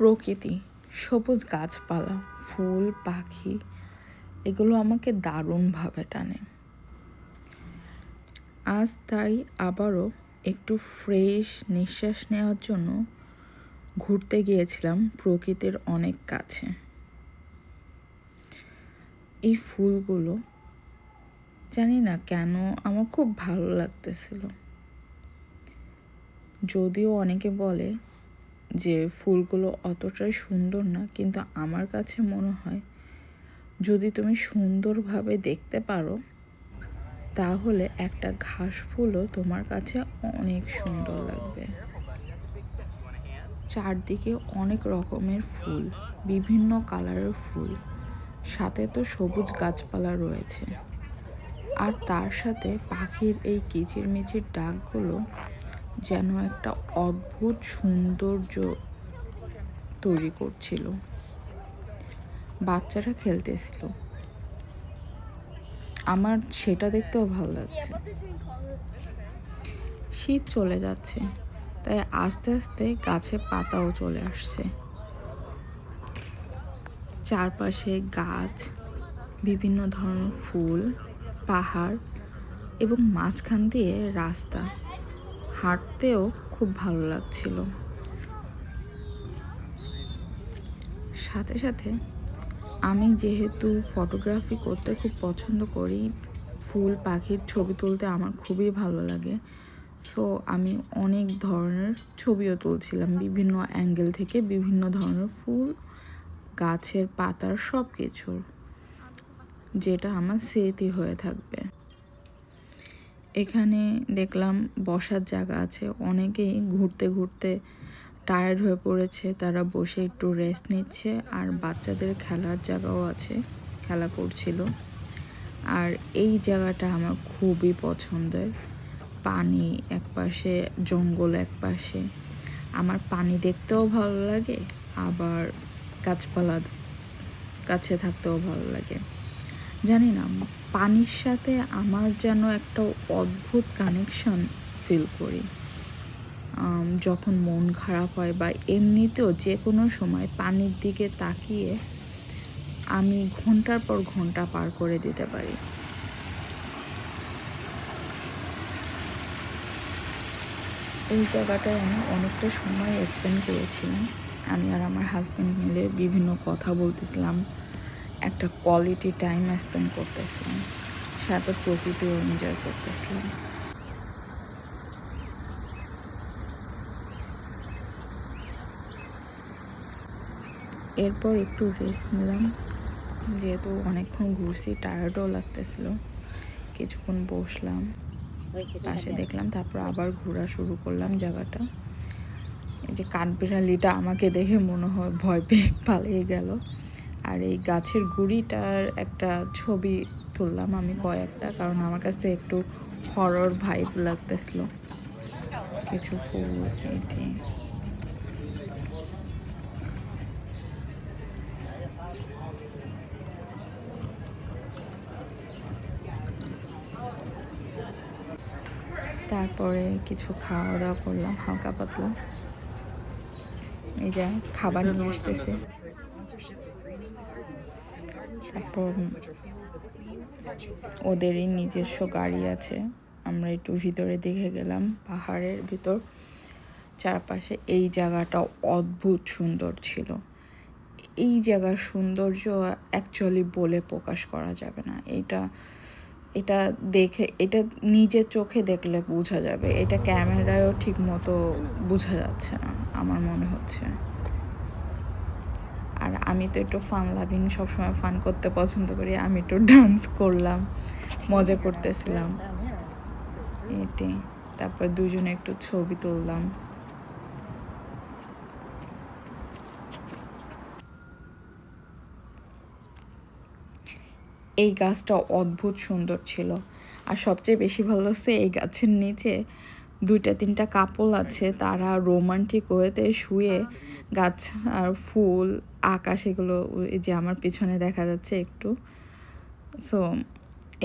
প্রকৃতি, সবুজ গাছপালা, ফুল, পাখি, এগুলো আমাকে দারুণভাবে টানে। আজ তাই আবারও একটু ফ্রেশ নিঃশ্বাস নেওয়ার জন্য ঘুরতে গিয়েছিলাম প্রকৃতির অনেক কাছে। এই ফুলগুলো জানি না কেন আমার খুব ভালো লাগতেছিল। যদিও অনেকে বলে যে ফুলগুলো অতটাই সুন্দর না, কিন্তু আমার কাছে মনে হয় যদি তুমি সুন্দরভাবে দেখতে পারো, তাহলে একটা ঘাস ফুলও তোমার কাছে অনেক সুন্দর লাগবে। চারদিকে অনেক রকমের ফুল, বিভিন্ন কালারের ফুল, সাথে তো সবুজ গাছপালা রয়েছে। আর তার সাথে পাখির এই কিচিরমিচির ডাকগুলো যেন একটা অদ্ভুত সৌন্দর্য তৈরি করছিল। বাচ্চারা খেলতেছিল। আমার সেটা দেখতেও ভালো লাগছে। শীত চলে যাচ্ছে, তাই আস্তে আস্তে গাছে পাতাও চলে আসছে। চারপাশে গাছ, বিভিন্ন ধরনের ফুল, পাহাড় এবং মাঝখান দিয়ে রাস্তা। হাঁটতেও খুব ভালো লাগছিল। সাথে সাথে আমি যেহেতু ফটোগ্রাফি করতে খুব পছন্দ করি, ফুল, পাখির ছবি তুলতে আমার খুবই ভালো লাগে। সো আমি অনেক ধরনের ছবিও তুলছিলাম, বিভিন্ন অ্যাঙ্গেল থেকে বিভিন্ন ধরনের ফুল, গাছের পাতার সব কিছুর যেটা আমার স্মৃতি হয়ে থাকবে। এখানে দেখলাম বসার জায়গা আছে। অনেকেই ঘুরতে ঘুরতে টায়ার্ড হয়ে পড়েছে। তারা বসে একটু রেস্ট নিচ্ছে আর বাচ্চাদের খেলার জায়গাও আছে, খেলা করছিল। আর এই জায়গাটা আমার খুবই পছন্দের। পানি এক পাশে জঙ্গল এক পাশে আমার পানি দেখতেও ভালো লাগে, আবার গাছপালা কাছে থাকতেও ভালো লাগে। জানি না পানির সাথে আমার যেন একটা অদ্ভুত কানেকশন ফিল করি। যখন মন খারাপ হয় বা এমনিতেও যে কোনো সময় পানির দিকে তাকিয়ে আমি ঘণ্টার পর ঘণ্টা পার করে দিতে পারি। এই জায়গাটায় আমি অনেকটা সময় স্পেন্ড করেছিলাম। আমি আর আমার হাজব্যান্ড মিলে বিভিন্ন কথা বলতেছিলাম। একটা কোয়ালিটি টাইম স্পেন্ড করতেছিলাম, সাথে প্রকৃতিও এনজয় করতেছিলাম। এরপর একটু রেস্ট নিলাম, যেহেতু অনেকক্ষণ ঘুরছি টায়ার্ডও লাগতেছিল, কিছুক্ষণ বসলাম, পাশে দেখলাম, তারপর আবার ঘোরা শুরু করলাম জায়গাটা। এই যে কাঠবিড়ালিটা আমাকে দেখে মনে হয় ভয় পেয়ে পালিয়ে গেল। আর এই গাছের গুড়িটার একটা ছবি তুললাম আমি কয়েকটা, কারণ আমার কাছে একটু হরর ভাইব লাগতেছিল। কিছু ফুল, এটি। তারপরে কিছু খাওয়া দাওয়া করলাম, হালকা পাতলা। এই যে খাবার নিয়ে আসতেছে। তারপর ওদেরই নিজস্ব গাড়ি আছে। আমরা একটু ভিতরে দেখে গেলাম পাহাড়ের ভিতর। চারপাশে এই জায়গাটা অদ্ভুত সুন্দর ছিল। এই জায়গার সৌন্দর্য অ্যাকচুয়ালি বলে প্রকাশ করা যাবে না। এটা এটা দেখে, এটা নিজের চোখে দেখলে বোঝা যাবে। এটা ক্যামেরায়ও ঠিক মতো বোঝা যাচ্ছে না, আমার মনে হচ্ছে। আর আমি তো একটু ফান লাভিং সবসময় ফান করতে পছন্দ করি। আমি একটু ডান্স করলাম, মজা করতেছিলাম। এটি, তারপর দুজনে একটু ছবি তুললাম। এই গাছটা অদ্ভুত সুন্দর ছিল। আর সবচেয়ে বেশি ভালো লাগছে এই গাছের নিচে দুইটা, তিনটা কাপল আছে, তারা রোমান্টিক ওয়েতে শুয়ে গাছ আর ফুল, আকাশ এগুলো যে আমার পিছনে দেখা যাচ্ছে একটু। সো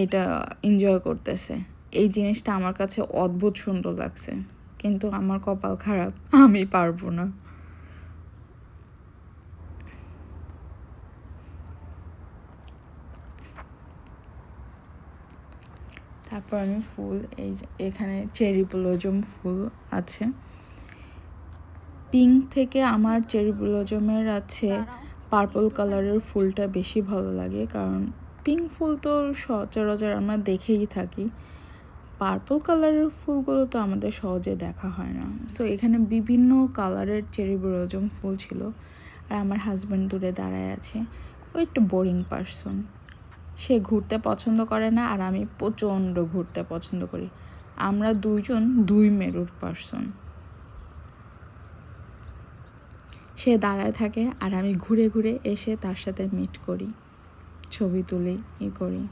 এটা এনজয় করতেছে। এই জিনিসটা আমার কাছে অদ্ভুত সুন্দর লাগছে। কিন্তু আমার কপাল খারাপ, আমি পারব না। তারপর আমি ফুল, এই এখানে চেরি ব্লোজম ফুল আছে। পিঙ্ক থেকে আমার চেরি ব্লোজমের আছে পার্পল কালারের ফুলটা বেশি ভালো লাগে, কারণ পিঙ্ক ফুল তো সচরাচর আমরা দেখেই থাকি। পার্পল কালারের ফুলগুলো তো আমাদের সহজে দেখা হয় না। সো এখানে বিভিন্ন কালারের চেরি ব্লোজম ফুল ছিল, আর আমার হাজব্যান্ড দূরে দাঁড়ায় আছে। ও একটু বোরিং পারসন সে ঘুরতে পছন্দ করে না আর আমি প্রচণ্ড ঘুরতে পছন্দ করি। আমরা দুইজন দুই মেরুর পার্সন সে দাঁড়ায় থাকে আর আমি ঘুরে ঘুরে এসে তার সাথে মিট করি। ছবি তুলি, ই করি।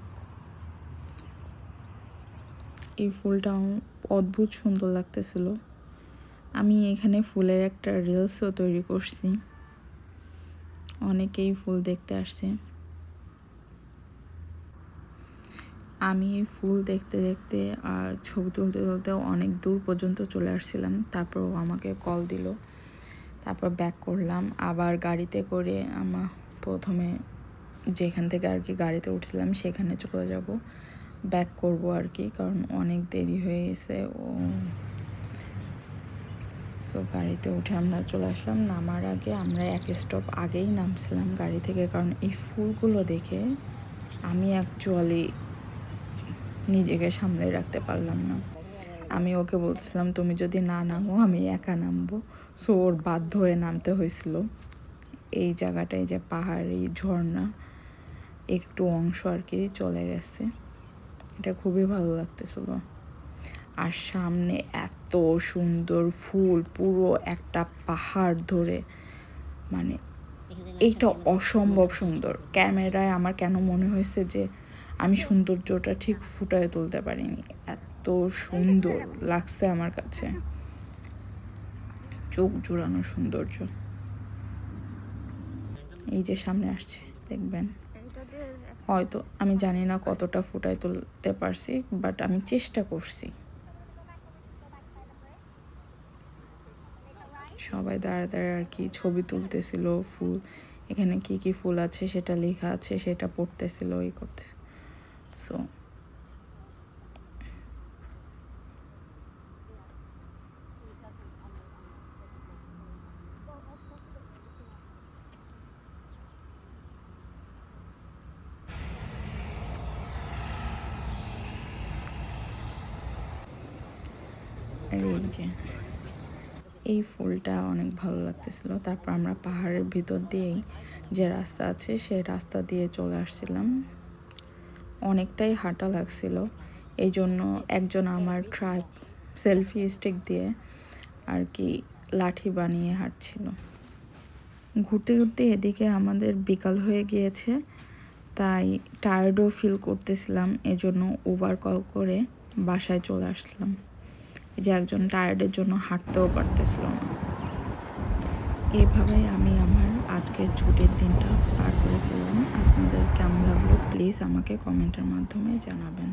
এই ফুলটা অদ্ভুত সুন্দর লাগতেছিল। আমি এখানে ফুলের একটা রিলসও তৈরি করছি। অনেকেই ফুল দেখতে আসছে। আমি ফুল দেখতে দেখতে আর ছবি তুলতে তুলতে অনেক দূর পর্যন্ত চলে আসছিলাম। তারপর ও আমাকে কল দিল। তারপর ব্যাক করলাম। আবার গাড়িতে করে আমার প্রথমে যেখান থেকে আর কি গাড়িতে উঠছিলাম, সেখানে চলে যাব। ব্যাক করব আর কি, কারণ অনেক দেরি হয়ে গেছে। ও সো গাড়িতে উঠে আমরা চলে আসলাম। নামার আগে আমরা এক স্টপ আগেই নামছিলাম গাড়ি থেকে, কারণ এই ফুলগুলো দেখে আমি অ্যাকচুয়ালি নিজেকে সামলে রাখতে পারলাম না। আমি ওকে বলছিলাম, তুমি যদি না নামো, আমি একা নামবো। সো ওর বাধ্য হয়ে নামতে হয়েছিল। এই জায়গাটায় যে পাহাড়, এই ঝর্ণা, একটু অংশ আর কি চলে গেছে। এটা খুবই ভালো লাগতেছিল। আর সামনে এত সুন্দর ফুল, পুরো একটা পাহাড় ধরে। মানে এইটা অসম্ভব সুন্দর। ক্যামেরায় আমার কেন মনে হয়েছে যে আমি সৌন্দর্যটা ঠিক ফুটায় তুলতে পারিনি। এত সুন্দর লাগছে আমার কাছে। চোখ জোড়ানো সৌন্দর্য। এই যে সামনে আসছে, দেখবেন। হয়তো আমি জানি না কতটা ফুটায় তুলতে পারছি বাট আমি চেষ্টা করছি। সবাই দাঁড়া দাঁড়া আর কি ছবি তুলতেছিল, ফুল। এখানে কি কি ফুল আছে, সেটা লেখা আছে, সেটা পড়তেছিল, এই করতেছিল। যে এই ফুলটা অনেক ভালো লাগতেছিল। তারপর আমরা পাহাড়ের ভিতর দিয়েই যে রাস্তা আছে, সেই রাস্তা দিয়ে চলে আসছিলাম। অনেকটাই হাঁটা লাগছিল। এই জন্য একজন আমার ট্রাইব সেলফি স্টিক দিয়ে আর কি লাঠি বানিয়ে হাঁটছিল। ঘুরতে ঘুরতে এদিকে আমাদের বিকাল হয়ে গিয়েছে, তাই টায়ার্ডও ফিল করতেছিলাম, এজন্য উবার কল করে বাসায় চলে আসলাম। যে একজন টায়ার্ডের জন্য হাঁটতেও পারতেছিল না। এইভাবেই আমি আমার আজকের ছুটির দিনটা পার করে ফেললাম। আপনাদের কেমন লাগল প্লিজ আমাকে কমেন্টের মাধ্যমে জানাবেন।